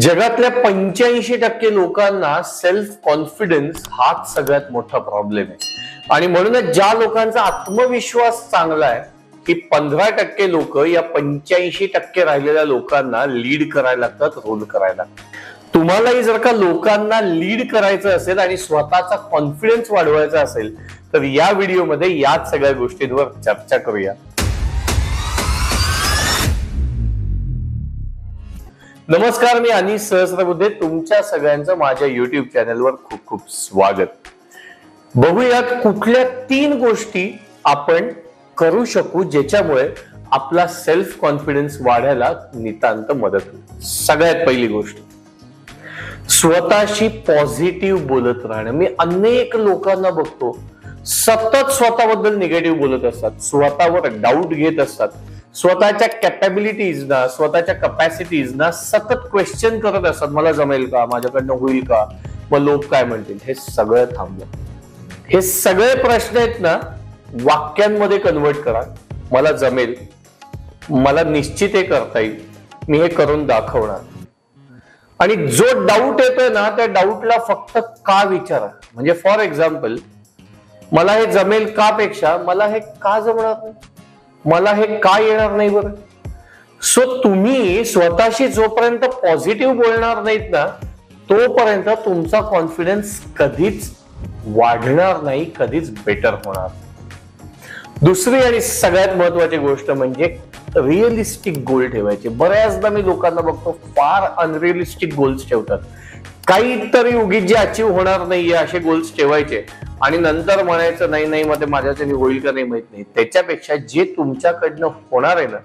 जगातल्या पंच्याऐंशी टक्के लोकांना सेल्फ कॉन्फिडन्स हाच सगळ्यात मोठा प्रॉब्लेम आहे. आणि म्हणूनच ज्या लोकांचा आत्मविश्वास चांगला आहे की पंधरा टक्के लोक या पंच्याऐंशी टक्के राहिलेल्या लोकांना लीड करायला लागतात रोल करायला तुम्हालाही जर का लोकांना लीड करायचं असेल आणि स्वतःचा कॉन्फिडन्स वाढवायचा असेल तर या व्हिडिओमध्ये याच सगळ्या गोष्टींवर चर्चा करूया. नमस्कार मी अनिश सहस्रबुद्धे तुमच्या सगळ्यांचं माझ्या युट्यूब चॅनलवर खूप खूप स्वागत. बघूयात कुठल्या तीन गोष्टी आपण करू शकू ज्याच्यामुळे आपला सेल्फ कॉन्फिडन्स वाढायला नितांत मदत होईल. सगळ्यात पहिली गोष्ट स्वतःशी पॉझिटिव्ह बोलत राहणं. मी अनेक लोकांना बघतो सतत स्वतःबद्दल निगेटिव्ह बोलत असतात स्वतःवर डाऊट घेत असतात. स्वतःच्या कॅपॅबिलिटीजना स्वतःच्या कपॅसिटीजना सतत क्वेश्चन करत असतात. मला जमेल का? माझ्याकडनं होईल का? मग लोक काय म्हणतील? हे सगळं थांबलं. हे सगळे प्रश्न आहेत ना वाक्यांमध्ये कन्वर्ट करा. मला जमेल. मला निश्चित हे करता येईल. मी हे करून दाखवणार. आणि जो डाऊट येतोय ना त्या डाऊटला फक्त का विचारा? म्हणजे फॉर एक्झाम्पल मला हे जमेल का पेक्षा मला हे का जमणार नाही? मला हे का येणार नाही बरं? सो तुम्ही स्वतःशी जोपर्यंत पॉझिटिव्ह बोलणार नाहीत ना तोपर्यंत तुमचा कॉन्फिडन्स कधीच वाढणार नाही कधीच बेटर होणार दुसरी आणि सगळ्यात महत्वाची गोष्ट म्हणजे रिअलिस्टिक गोल ठेवायचे. बऱ्याचदा मी लोकांना बघतो फार अनरिअलिस्टिक गोल्स ठेवतात. काहीतरी उगीच जे अचीव होणार नाहीये असे गोल्स ठेवायचे. आणि नंतर म्हणायचं नाही नाही मध्ये माझ्या माझ्याच्याने होईल का नाही माहीत नाही. त्याच्यापेक्षा जे तुमच्याकडनं होणार आहे ना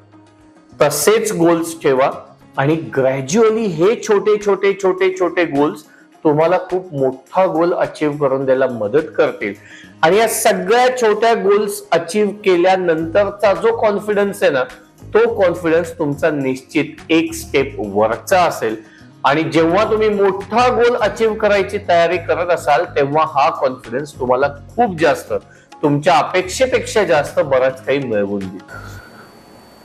तसेच गोल्स ठेवा. आणि ग्रॅज्युअली हे छोटे छोटे छोटे छोटे गोल्स तुम्हाला खूप मोठा गोल अचीव करून द्यायला मदत करतील. आणि या सगळ्या छोट्या गोल्स अचीव केल्यानंतरचा जो कॉन्फिडन्स आहे ना तो कॉन्फिडन्स तुमचा निश्चित एक स्टेप वरचा असेल. आणि जेव्हा तुम्ही मोठा गोल अचीव करायची तयारी करत असाल तेव्हा हा कॉन्फिडन्स तुम्हाला खूप जास्त तुमच्या अपेक्षेपेक्षा जास्त बराच काही मिळवून देईल.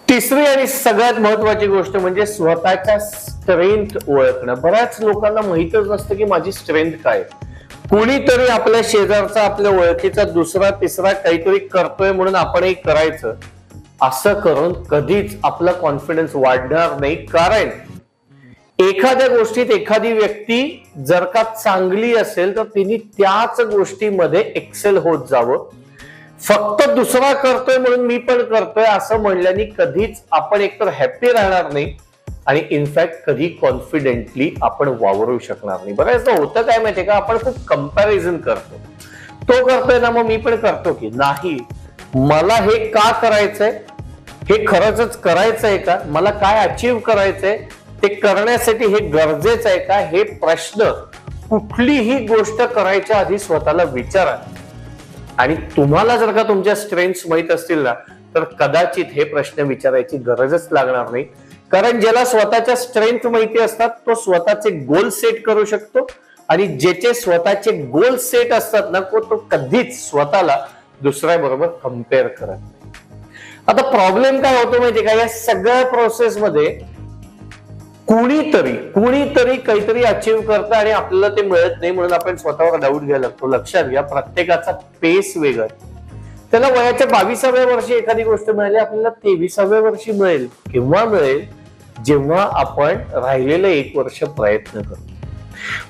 तिसरी आणि सगळ्यात महत्वाची गोष्ट म्हणजे स्वतःच्या स्ट्रेंथ ओळखणं. बऱ्याच लोकांना माहितच नसतं की माझी स्ट्रेंथ काय आहे. आपल्या शेजारचा आपल्या ओळखीचा दुसरा तिसरा काहीतरी करतोय म्हणून आपणही करायचं. असं करून कधीच आपला कॉन्फिडन्स वाढणार नाही. कारण एखाद्या गोष्टीत एखादी व्यक्ती जर का चांगली असेल तर तिने त्याच गोष्टीमध्ये एक्सेल होत जावं. फक्त दुसरा करतोय म्हणून मी पण करतोय असं म्हणल्याने कधीच आपण एकतर हॅप्पी राहणार नाही आणि इनफॅक्ट कधी कॉन्फिडेंटली आपण वावरू शकणार नाही. बऱ्याचदा होतं काय माहितीये का? आपण खूप कंपॅरिझन करतो. तो करतोय ना मग मी पण करतो की नाही. मला हे का करायचंय? हे खरंच करायचंय का? मला काय अचीव करायचंय? ते करण्यासाठी हे गरजेचं आहे का? हे प्रश्न कुठलीही गोष्ट करायच्या आधी स्वतःला विचारा. आणि तुम्हाला जर का तुमच्या स्ट्रेंथ माहीत असतील ना तर कदाचित हे प्रश्न विचारायची गरजच लागणार नाही. कारण ज्याला स्वतःच्या स्ट्रेंथ माहिती असतात तो स्वतःचे गोल सेट करू शकतो. आणि ज्याचे स्वतःचे गोल सेट असतात ना तो तो कधीच स्वतःला दुसऱ्या बरोबर कंपेअर करत नाही. आता प्रॉब्लेम काय होतो माहितीये का? या सगळ्या प्रोसेसमध्ये कुणीतरी कुणीतरी काहीतरी अचीव करतं आणि आपल्याला ते मिळत नाही म्हणून आपण स्वतःवर डाऊट घ्यायला लागतो. लक्षात घ्या प्रत्येकाचा पेस वेगळा त्याला वयाच्या बावीसाव्या वर्षी एखादी गोष्ट मिळाली आपल्याला तेविसाव्या वर्षी मिळेल केव्हा मिळेल जेव्हा आपण राहिलेलं एक वर्ष प्रयत्न करतो.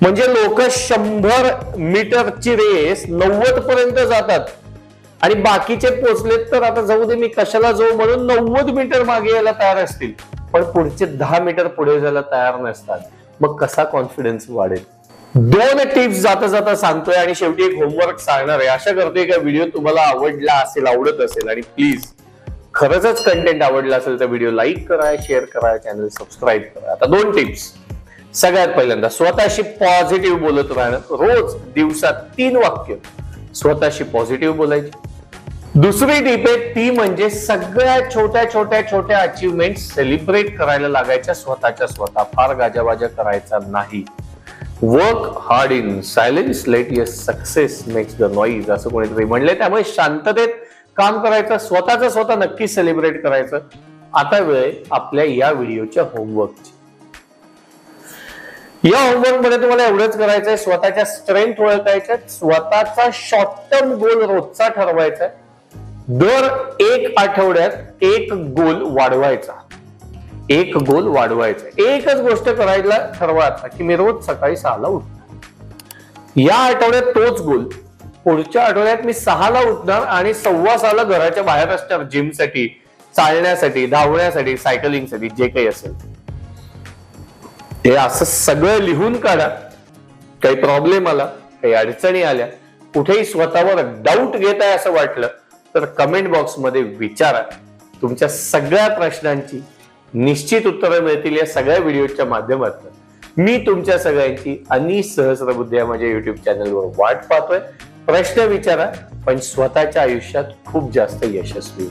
म्हणजे लोक शंभर मीटरची रेस नव्वद पर्यंत जातात आणि बाकीचे पोचलेत तर आता जाऊ दे मी कशाला जाऊ म्हणून नव्वद मीटर मागे यायला तयार असतील. पण पुढचे दहा मीटर पुढे जायला तयार नसतात. मग कसा कॉन्फिडन्स वाढेल? दोन टिप्स जाता जाता सांगतोय आणि शेवटी एक होमवर्क सांगणार आहे. आशा करतोय का व्हिडिओ तुम्हाला आवडला असेल आवडत असेल आणि प्लीज खरंच कंटेंट आवडला असेल तर व्हिडिओ लाईक करा शेअर करा चॅनल सबस्क्राईब करा. आता दोन टिप्स सगळ्यात पहिल्यांदा स्वतःशी पॉझिटिव्ह बोलत राहणं. रोज दिवसात तीन वाक्य. स्वतःशी पॉझिटिव्ह बोलायची. दुसरी टीप आहे ती म्हणजे सगळ्या छोट्या छोट्या छोट्या अचीवमेंट सेलिब्रेट करायला लागायच्या स्वतःच्या स्वतः. फार गाजावाजा करायचा नाही. Work hard in silence let your success makes the noise असं कोणीतरी म्हणले त्यामुळे शांततेत काम करायचं स्वतःच स्वतः नक्की सेलिब्रेट करायचं. आता वेळ आपल्या या व्हिडिओच्या होमवर्कची या होमवर्कमध्ये तुम्हाला एवढंच करायचंय स्वतःच्या स्ट्रेंथ ओळखायच्या स्वतःचा शॉर्ट टर्म गोल रोजचा ठरवायचा आहे. दर एक आठवड्यात एक गोल वाढवायचा. एक गोल वाढवायचा. एकच गोष्ट करायला ठरवा आता की मी रोज सकाळी सहाला उठणार. या आठवड्यात तोच गोल. पुढच्या आठवड्यात मी सहाला उठणार आणि सव्वा सहाला घराच्या बाहेर असणार जिमसाठी चालण्यासाठी धावण्यासाठी सायकलिंगसाठी जे काही असेल. हे असं सगळं लिहून काढा. काही प्रॉब्लेम आला काही अडचणी आल्या कुठेही स्वतःवर डाऊट घेत आहे असं वाटलं तर कमेंट बॉक्समध्ये विचारा. तुमच्या सगळ्या प्रश्नांची निश्चित उत्तरं मिळतील या सगळ्या व्हिडिओच्या माध्यमातून. मी तुमच्या सगळ्यांची अनिश सहस्रबुद्धी या माझ्या युट्यूब चॅनलवर वाट पाहतोय. प्रश्न विचारा पण स्वतःच्या आयुष्यात खूप जास्त यशस्वी.